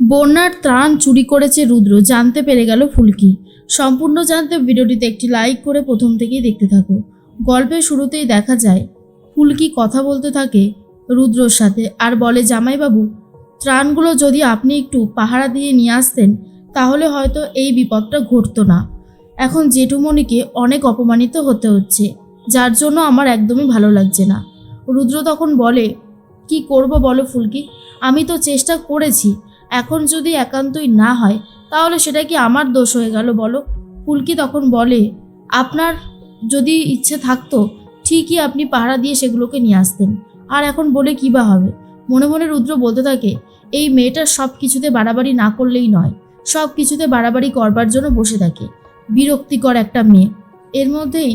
বন্যার ত্রাণ চুরি করেছে রুদ্র। জানতে পেরে গেল ফুলকি। সম্পূর্ণ জানতে ভিডিওটিতে একটি লাইক করে প্রথম থেকেই দেখতে থাকো। গল্পের শুরুতেই দেখা যায়, ফুলকি কথা বলতে থাকে রুদ্রর সাথে আর বলে, জামাইবাবু, ত্রাণগুলো যদি আপনি একটু পাহারা দিয়ে নিয়ে আসতেন, তাহলে হয়তো এই বিপদটা ঘটতো না। এখন জেঠুমণিকে অনেক অপমানিত হতে হচ্ছে, যার জন্য আমার একদমই ভালো লাগছে না। রুদ্র তখন বলে, কি করব বলো ফুলকি? আমি তো চেষ্টা করেছি এখন যদি একান্তই না হয়, তাহলে সেটা কি আমার দোষ হয়ে গেল বলো? ফুলকি তখন বলে, আপনার যদি ইচ্ছে থাকতো, ঠিকই আপনি পাহারা দিয়ে সেগুলোকে নিয়ে আসতেন। আর এখন বলে কী বা হবে? মনে মনে রুদ্র বলতে থাকে, এই মেয়েটার সব কিছুতে বাড়াবাড়ি না করলেই নয় সব কিছুতে বাড়াবাড়ি করবার জন্য বসে থাকে। বিরক্তিকর একটা মেয়ে। এর মধ্যেই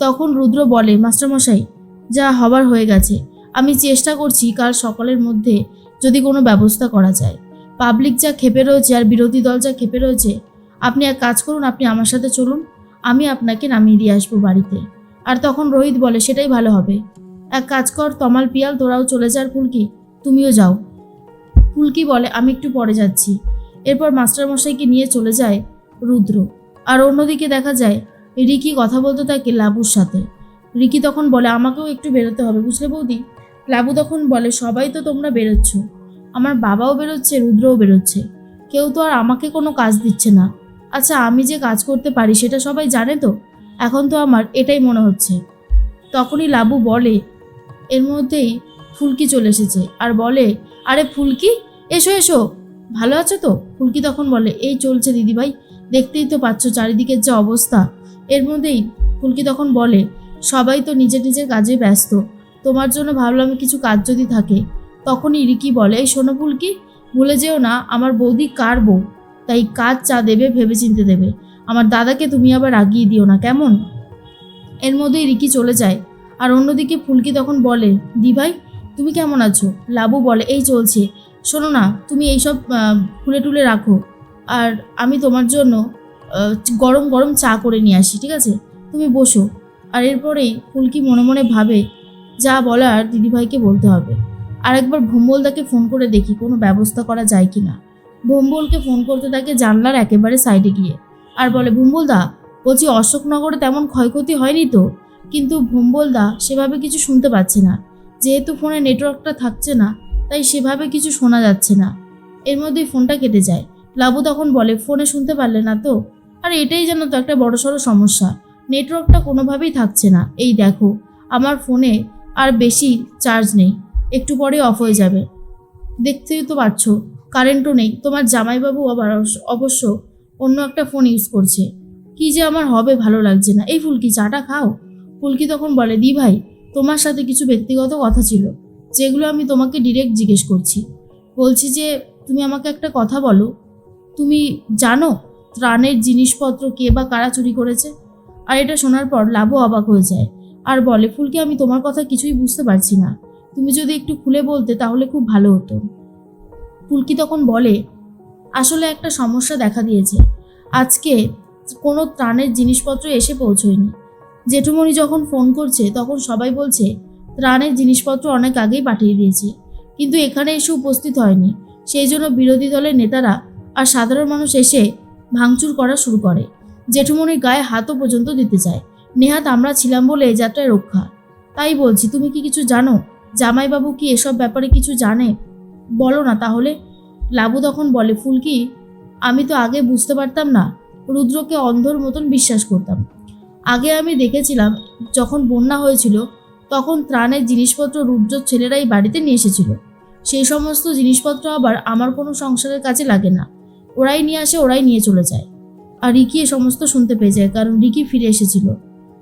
তখন রুদ্র বলে, মাস্টারমশাই, যা হবার হয়ে গেছে। আমি চেষ্টা করছি কাল সকালের মধ্যে যদি কোনো ব্যবস্থা করা যায়। পাবলিক যা খেপে রয়েছে আর বিরোধী দল যা খেপে রয়েছে, আপনি এক কাজ করুন, আপনি আমার সাথে চলুন, আমি আপনাকে নামিয়ে দিয়ে আসব বাড়িতে। আর তখন রোহিত বলে, সেটাই ভালো হবে। এক কাজ কর, তমাল পিয়াল, তোরাও চলে যার ফুলকি তুমিও যাও। ফুলকি বলে, আমি একটু পরে যাচ্ছি। এরপর মাস্টারমশাইকে নিয়ে চলে যায় রুদ্র। আর অন্যদিকে দেখা যায়, রিকি কথা বলতে থাকে লাবুর সাথে। রিকি তখন বলে, আমাকেও একটু বেরোতে হবে, বুঝলে বৌদি? লাবু তখন বলে, সবাই তো তোমরা বেরোচ্ছ। আমার বাবাও বেরোচ্ছে, রুদ্রও বেরোচ্ছে। কেউ তো আর আমাকে কোনো কাজ দিচ্ছে না। আচ্ছা আমি যে কাজ করতে পারি, সেটা সবাই জানে তো? এখন তো আমার এটাই মনে হচ্ছে। তখনই লাবু বলে, এর মধ্যেই ফুলকি চলে এসেছে। আর বলে, আরে ফুলকি, এসো এসো। ভালো আছো তো? ফুলকি তখন বলে, এই চলছে দিদিভাই, দেখতেই তো পাচ্ছ চারিদিকের যে অবস্থা। এর মধ্যেই ফুলকি তখন বলে, সবাই তো নিজের নিজের কাজে ব্যস্ত। তোমার জন্য ভাবলাম কিছু কাজ যদি থাকে। তখনই রিকি বলে শোনো ফুলকি, ভুলে যেও না, আমার বৌদি কার বউ? তাই কাজ চা দেবে ভেবে চিনতে দেবে। আমার দাদাকে তুমি আবার আগিয়ে দিও না, কেমন? এর মধ্যেই রিকি চলে যায়। আর অন্যদিকে ফুলকি তখন বলে দি ভাই তুমি কেমন আছো? লাবু বলে, এই চলছে। শোনো না, তুমি এইসব খুলে টুলে রাখো। আর আমি তোমার জন্য গরম গরম চা করে নিয়ে আসি, ঠিক আছে? তুমি বসো। আর এরপরেই ফুলকি মনে মনে ভাবে, যা বলার দিদিভাইকে বলতে হবে। আর একবার ভোম্বলদাকে ফোন করে দেখি কোনো ব্যবস্থা করা যায় কি না ভোম্বলকে ফোন করতে থাকে জানলার একেবারে সাইডে গিয়ে। আর বলে ভোম্বলদা বলছি অশোকনগরে তেমন ক্ষয়ক্ষতি হয়নি তো? কিন্তু ভোম্বলদা সেভাবে কিছু শুনতে পাচ্ছে না। যেহেতু ফোনে নেটওয়ার্কটা থাকছে না, তাই সেভাবে কিছু শোনা যাচ্ছে না। এর মধ্যেই ফোনটা কেটে যায়। লাবু তখন বলে, ফোনে শুনতে পারলে না তো? আর, এটাই যেন তো একটা বড়সড় সমস্যা। নেটওয়ার্কটা কোনোভাবেই থাকছে না। এই দেখো, আমার ফোনে আর বেশি চার্জ নেই। একটু পরে অফ হয়ে যাবে। দেখতেই তো পাচ্ছ কারেন্টও নেই। তোমার জামাইবাবু আবার অবশ্য- অন্য একটা ফোন ইউজ করছে। কি যে আমার হবে ভালো লাগছে না। এই ফুলকি, চাটা খাও। ফুলকি তখন বলে, দি ভাই, তোমার সাথে কিছু ব্যক্তিগত কথা ছিল, যেগুলো আমি তোমাকে ডিরেক্ট জিজ্ঞেস করছি। বলছি যে, তুমি আমাকে একটা কথা বলো। তুমি জানো ত্রাণের জিনিসপত্র কে বা কারা চুরি করেছে? আর এটা শোনার পর লাভও অবাক হয়ে যায়। আর বলে, ফুলকি, আমি তোমার কথা কিছুই বুঝতে পারছি না। তুমি যদি একটু খুলে বলতে তাহলে খুব ভালো হতো। ফুলকি তখন বলে, আসলে একটা সমস্যা দেখা দিয়েছে। আজকে কোনো ত্রাণের জিনিসপত্র এসে পৌঁছয়নি। জেঠুমণি যখন ফোন করছে তখন সবাই বলছে, ত্রাণের জিনিসপত্র অনেক আগেই পাঠিয়ে দিয়েছে, কিন্তু এখানে এসে উপস্থিত হয়নি। সেই জন্য বিরোধী দলের নেতারা আর সাধারণ মানুষ এসে ভাঙচুর করা শুরু করে। জেঠুমণির গায়ে হাতও পর্যন্ত দিতে চায়। নেহাত আমরা ছিলাম বলে এই যাত্রায় রক্ষা। তাই বলছি, তুমি কি কিছু জানো? জামাইবাবু কি এসব ব্যাপারে কিছু জানে? বলো না তাহলে। লাবু তখন বলে, ফুলকি, আমি তো আগে বুঝতে পারতাম না, রুদ্রকে অন্ধর মতন বিশ্বাস করতাম। আগে আমি দেখেছিলাম, যখন বন্যা হয়েছিল, তখন ত্রাণের জিনিসপত্র রুদ্র ছেলেরাই বাড়িতে নিয়ে এসেছিল। সেই সমস্ত জিনিসপত্র আবার আমার কোনো সংসারের কাজে লাগে না। ওরাই নিয়ে আসে, ওরাই নিয়ে চলে যায়। আর রিকি এ সমস্ত শুনতে পেয়ে যায়, কারণ রিকি ফিরে এসেছিল।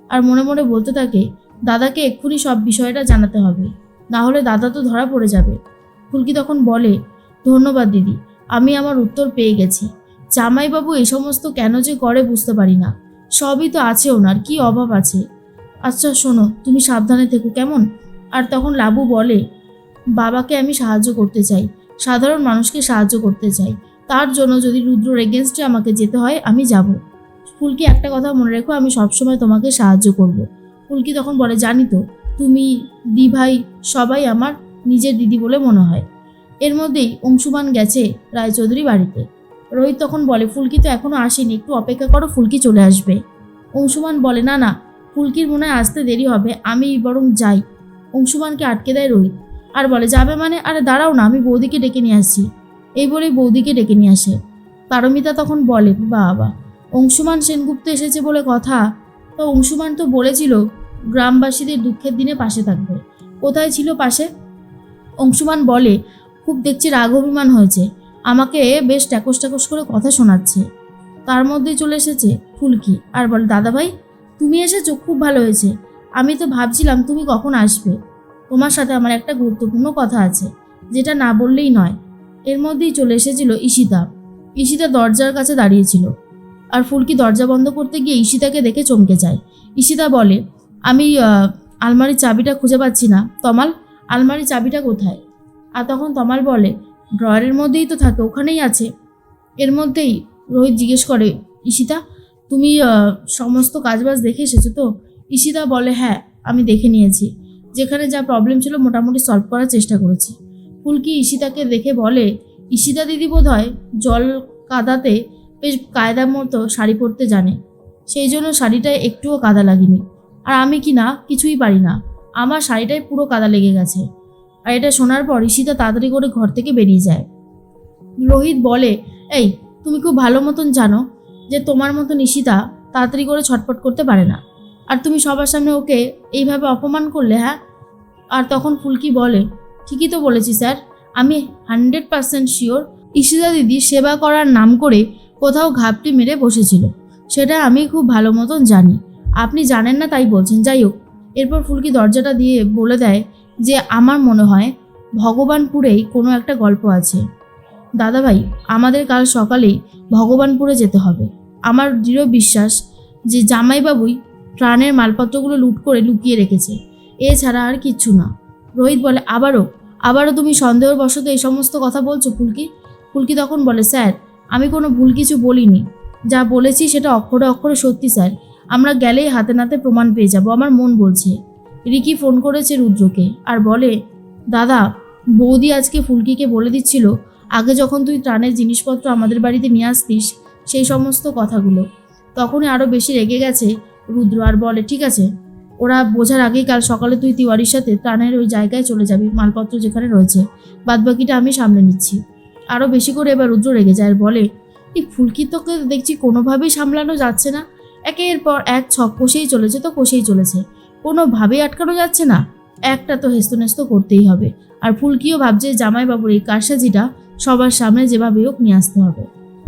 আর মনে মনে বলতে থাকে, দাদাকে এক্ষুনি সব বিষয়টা জানাতে হবে। না হলে দাদা তো ধরা পড়ে যাবে। ফুলকি তখন বলে, ধন্যবাদ দিদি, আমি আমার উত্তর পেয়ে গেছি। জামাইবাবু এই সমস্ত কেন যে করে বুঝতে পারি না। সবই তো আছে ওনার, কি অভাব আছে। আচ্ছা শোনো, তুমি সাবধানে থেকো, কেমন? আর তখন লাবু বলে, বাবাকে আমি সাহায্য করতে চাই, সাধারণ মানুষকে সাহায্য করতে চাই। তার জন্য যদি রুদ্রর এগেনস্টে আমাকে যেতে হয়, আমি যাব। ফুলকি একটা কথা মনে রেখো, আমি সবসময় তোমাকে সাহায্য করব। ফুলকি তখন বলে, জানি তো তুমি দি ভাই সবাই আমার নিজের দিদি বলে মনে হয়। এর মধ্যেই অংশুমান গেছে রায়চৌধুরী বাড়িতে। রোহিত তখন বলে, ফুলকি তো এখনও আসেনি, একটু অপেক্ষা করো, ফুলকি চলে আসবে। অংশুমান বলে, না না, ফুলকির মনে আসতে দেরি হবে, আমি বরং যাই। অংশুমানকে আটকে দেয় রোহিত। আর বলে, যাবে মানে? আরে দাঁড়াও না, আমি বৌদিকে ডেকে নিয়ে আসছি। এই বলেই বৌদিকে ডেকে নিয়ে আসে। পারমিতা তখন বলে, বাবা, অংশুমান সেনগুপ্ত এসেছে বলে কথা। তো অংশুমান তো বলেছিল গ্রামবাসীদের দুঃখের দিনে পাশে থাকবে। কোথায় ছিল পাশে? অংশুমান বলে, খুব দেখছি রাগ অভিমান হয়েছে। আমাকে বেশ ট্যাকস ট্যাকস করে কথা শোনাচ্ছে। তার মধ্যে চলে এসেছে ফুলকি আর বলে, দাদাভাই, তুমি এসেছ? খুব ভালো হয়েছে। আমি তো ভাবছিলাম তুমি কখন আসবে। তোমার সাথে আমার একটা গুরুত্বপূর্ণ কথা আছে, যেটা না বললেই নয়। এর মধ্যেই চলে এসেছিল ঈশিতা। ঈশিতা দরজার কাছে দাঁড়িয়েছিল আর ফুলকি দরজা বন্ধ করতে গিয়ে ঈশিতাকে দেখে চমকে যায়। ঈশিতা বলে আমি আলমারির চাবিটা খুঁজে পাচ্ছি না। তমাল, আলমারির চাবিটা কোথায়? আর তখন তমাল বলে, ড্রয়ারের মধ্যেই তো থাকে, ওখানেই আছে। এর মধ্যেই রোহিত জিজ্ঞেস করে, ঈশিতা, তুমি সমস্ত কাজবাজ দেখে এসেছ তো? ঈশিতা বলে হ্যাঁ আমি দেখে নিয়েছি। যেখানে যা প্রবলেম ছিল মোটামুটি সলভ করার চেষ্টা করেছি। ফুলকি ঈশিতাকে দেখে বলে, ঈশিতা দিদি বোধ হয় জল কাদাতে বেশ কায়দা মতো শাড়ি পরতে জানে। সেই জন্য শাড়িটায় একটুও কাদা লাগেনি। আর আমি কি না, কিছুই পারি না। আমার শাড়িটায় পুরো কাদা লেগে গেছে। আর এটা শোনার পর ঈশিতা তাড়াতাড়ি করে ঘর থেকে বেরিয়ে যায়। রোহিত বলে, এই, তুমি খুব ভালো মতন জানো যে তোমার মতন ঈশিতা তাড়াতাড়ি করে ছটপট করতে পারে না। আর তুমি সবার সামনে ওকে এইভাবে অপমান করলে হ্যাঁ? আর তখন ফুলকি বলে, ঠিকই তো বলেছি স্যার। আমি হান্ড্রেড পার্সেন্ট শিওর ঈশিতা দিদি সেবা করার নাম করে কোথাও ঘাপটি মেরে বসেছিল। সেটা আমি খুব ভালো মতন জানি। আপনি জানেন না তাই বলছেন। যাই হোক, এরপর ফুলকি দরজাটা দিয়ে বলে দেয় যে আমার মনে হয় ভগবানপুরেই কোনো একটা গল্প আছে। দাদাভাই, আমাদের কাল সকালেই ভগবানপুরে যেতে হবে। আমার দৃঢ় বিশ্বাস যে জামাইবাবুই প্রাণের মালপত্রগুলো লুট করে লুকিয়ে রেখেছে। এছাড়া আর কিচ্ছু না। রোহিত বলে, আবারও? আবারও তুমি সন্দেহবশত এই সমস্ত কথা বলছো ফুলকি? ফুলকি তখন বলে, স্যার, আমি কোনো ভুল কিছু বলিনি। যা বলেছি সেটা অক্ষরে অক্ষরে সত্যি, স্যার। আমরা গেলেই হাতে নাতে প্রমাণ পেয়ে যাব, আমার মন বলছে। রিকি ফোন করেছে রুদ্রকে আর বলে, দাদা, বৌদি আজকে ফুলকিকে বলে দিচ্ছিল, আগে যখন তুই ত্রাণের জিনিসপত্র আমাদের বাড়িতে নিয়ে আসতিস, সেই সমস্ত কথাগুলো। তখনই আরও বেশি রেগে গেছে রুদ্র আর বলে, ঠিক আছে, ওরা বোঝার আগেই কাল সকালে তুই তিওয়ারির সাথে ত্রাণের ওই জায়গায় চলে যাবি, মালপত্র যেখানে রয়েছে। বাদবাকিটা আমি সামলে নিচ্ছি। আরও বেশি করে এবার রুদ্র রেগে যায় আর বলে, এই ফুলকি তোকে দেখছি কোনোভাবেই সামলানো যাচ্ছে না। একের পর এক ছক কষেই চলেছে তো কষেই চলেছে। কোনোভাবেই আটকানো যাচ্ছে না। একটা তো হেস্তনেস্ত করতেই হবে। আর ফুলকিও ভাবছে জামাইবাবুর এই কারসাজিটা সবার সামনে যেভাবে হোক নিয়ে আসতে হবে।